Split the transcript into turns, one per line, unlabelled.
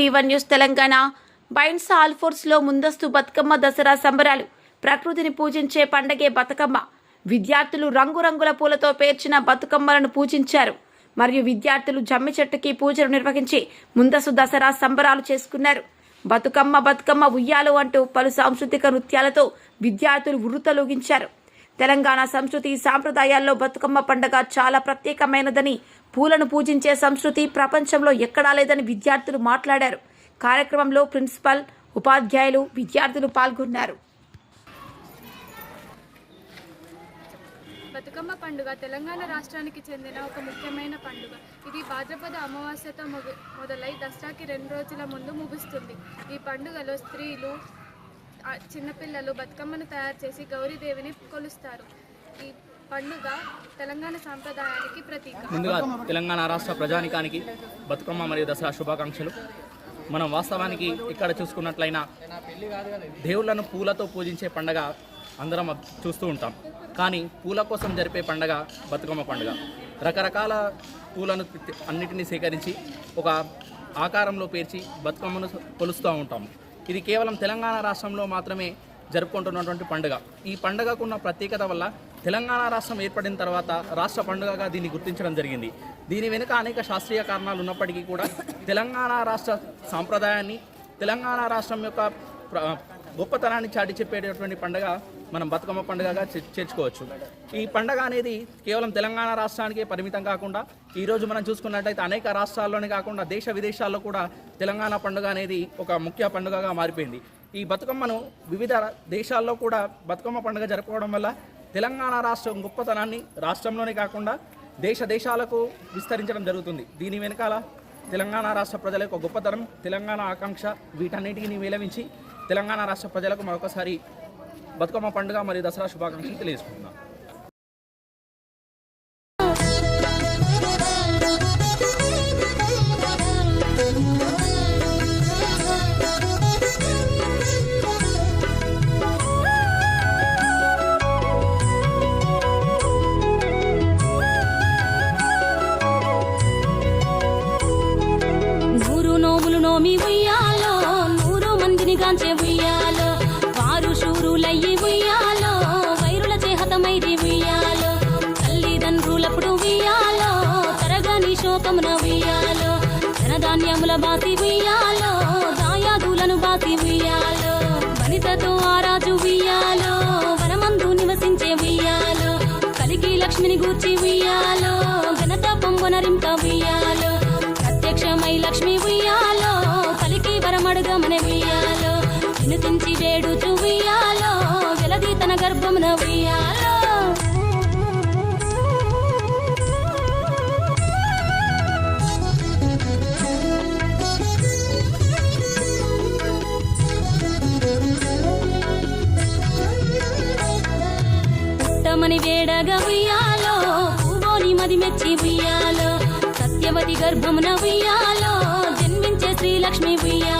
B one news Telangana. Binds ఆల్ఫోర్స్లో ముందస్తు బతుకమ్మ దసరా సంబరాలు. ప్రకృతిని పూజించే పండగే బతుకమ్మ. విద్యార్థులు రంగురంగుల పూలతో పేర్చిన బతుకమ్మలను పూజించారు. మరియు విద్యార్థులు జమ్మి చెట్టుకి పూజలు నిర్వహించి ముందస్తు దసరా సంబరాలు చేసుకున్నారు. బతుకమ్మ బతుకమ్మ ఉయ్యాలు అంటూ పలు సాంస్కృతిక నృత్యాలతో విద్యార్థులు ఉర్రుతలూగించారు తెలంగాణ సంస్కృతి సాంప్రదాయాల్లో బతుకమ్మ పండుగ చాలా ప్రత్యేకమైనదని పూలను పూజించే సంస్కృతి ప్రపంచంలో ఎక్కడా లేదని విద్యార్థులు మాట్లాడారు. కార్యక్రమంలో ప్రిన్సిపల్ ఉపాధ్యాయులు విద్యార్థులు పాల్గొన్నారు.
బతుకమ్మ పండుగ తెలంగాణ రాష్ట్రానికి చెందిన ఒక ముఖ్యమైన పండుగ. ఇది భాద్రపద అమావాస్యతో మొదలై దసరాకి రెండు రోజుల ముందు ముగుస్తుంది. ఈ పండుగలో స్త్రీలు చిన్నపిల్లలు బతుకమ్మను తయారు చేసి గౌరీదేవిని కొలుస్తారు. ఈ పండుగ తెలంగాణ సాంప్రదాయానికి ప్రతీక.
ముందుగా తెలంగాణ రాష్ట్ర ప్రజానికానికి బతుకమ్మ మరియు దసరా శుభాకాంక్షలు. మనం వాస్తవానికి ఇక్కడ చూసుకున్నట్లయినా దేవుళ్ళను పూలతో పూజించే పండగ అందరం చూస్తూ ఉంటాం. కానీ పూల కోసం జరిపే పండగ బతుకమ్మ పండుగ. రకరకాల పూలను తి- అన్నిటినీ సేకరించి ఒక ఆకారంలో పేర్చి బతుకమ్మను కొలుస్తూ ఉంటాము. ఇది కేవలం తెలంగాణ రాష్ట్రంలో మాత్రమే జరుపుకుంటున్నటువంటి పండుగ. ఈ పండుగకు ఉన్న ప్రత్యేకత వల్ల తెలంగాణ రాష్ట్రం ఏర్పడిన తర్వాత రాష్ట్ర పండుగగా దీన్ని గుర్తించడం జరిగింది. దీని వెనుక అనేక శాస్త్రీయ కారణాలు ఉన్నప్పటికీ కూడా తెలంగాణ రాష్ట్ర సాంప్రదాయాన్ని తెలంగాణ రాష్ట్రం యొక్క ప్ర- గొప్పతనాన్ని చాటి చెప్పేటటువంటి పండుగ మనం బతుకమ్మ పండుగగా చే- చేర్చుకోవచ్చు. ఈ పండుగ అనేది కేవలం తెలంగాణ రాష్ట్రానికే పరిమితం కాకుండా ఈరోజు మనం చూసుకున్నట్టయితే అనేక రాష్ట్రాల్లోనే కాకుండా దేశ విదేశాల్లో కూడా తెలంగాణ పండుగ అనేది ఒక ముఖ్య పండుగగా మారిపోయింది. ఈ బతుకమ్మను వివిధ దేశాల్లో కూడా బతుకమ్మ పండుగ జరుపుకోవడం వల్ల తెలంగాణ రాష్ట్రం గొప్పతనాన్ని రాష్ట్రంలోనే కాకుండా దేశ దేశాలకు విస్తరించడం జరుగుతుంది. దీని వెనకాల తెలంగాణ రాష్ట్ర ప్రజల యొక్క గొప్పతనం తెలంగాణ ఆకాంక్ష వీటన్నిటిని మేళవించి తెలంగాణ రాష్ట్ర ప్రజలకు మరొకసారి బతుకమ్మ పండుగ మరియు దసరా శుభాకాంక్షలు తెలియజేసుకుంటున్నాం.
ఉయ్యాలో వారు శూరులయ్యి ఉయ్యాలో వైరుల చేహతమైది ఉయ్యాలో తల్లిదండ్రులప్పుడు ఉయ్యాలో తరగని శోకమున ఉయ్యాలో ధనధాన్యముల బాసి ఉయ్యాలో దాయాదులను బాసి ఉయ్యాలో వనితతో ఆరాజు ఉయ్యాలో వనమందు నివసించే ఉయ్యాలో కలిగి లక్ష్మిని గూర్చి ఉయ్యాలో ఘనత పొంగునరింప ఉయ్యాలో ప్రత్యక్షమై లక్ష్మి ఉయ్యాలో పలికి వరమడుగమని ఉయ్యాలో. వినుతించి వేడుచు ఉయ్యాలో వెలది తన గర్భమున ఉయ్యాలో. పుట్టమని వేడగా ఉయ్యాలో పూవోని మది మెచ్చి ఉయ్యాలో. సత్యవతి గర్భమున ఉయ్యాలో జన్మించే శ్రీలక్ష్మి ఉయ్యాలో.